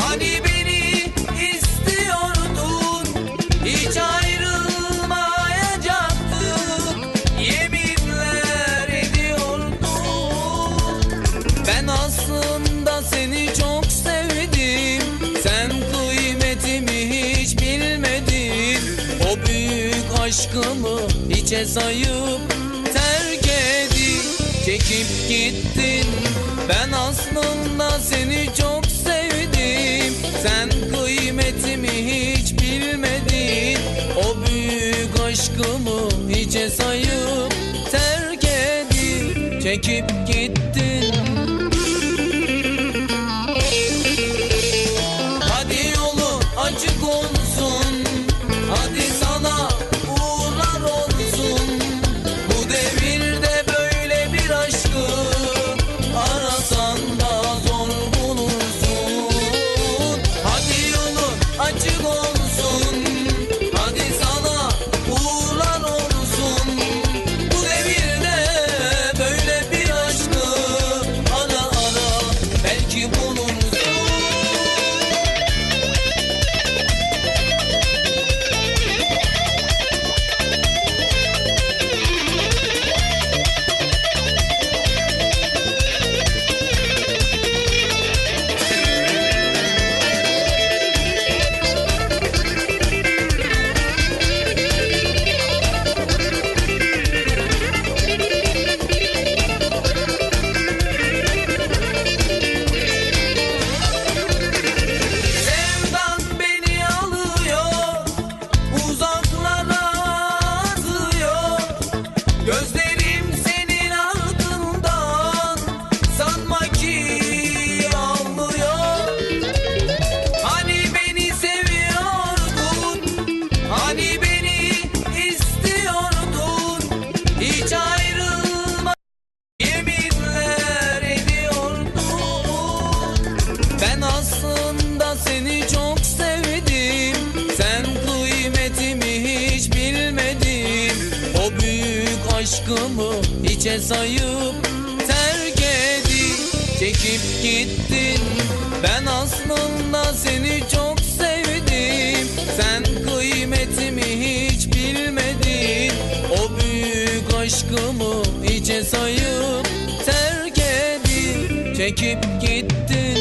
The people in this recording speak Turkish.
Hani beni istiyordun hiç ayrılmayacaktık yeminler ediyordun. Ben aslında seni çok sevdim. Sen kıymetimi hiç bilmedin. O büyük aşkımı hiçe sayıp terk edip çekip gittin. Ben aslında seni çok sen kıymetimi hiç bilmedin. O büyük aşkımı hiçe sayıp Terk edip çekip gittin. aşkımı hiçe sayıp terk edip çekip gittin. Ben aslında seni çok sevdim. Sen kıymetimi hiç bilmedin. O büyük aşkımı hiçe sayıp terk edip çekip gittin.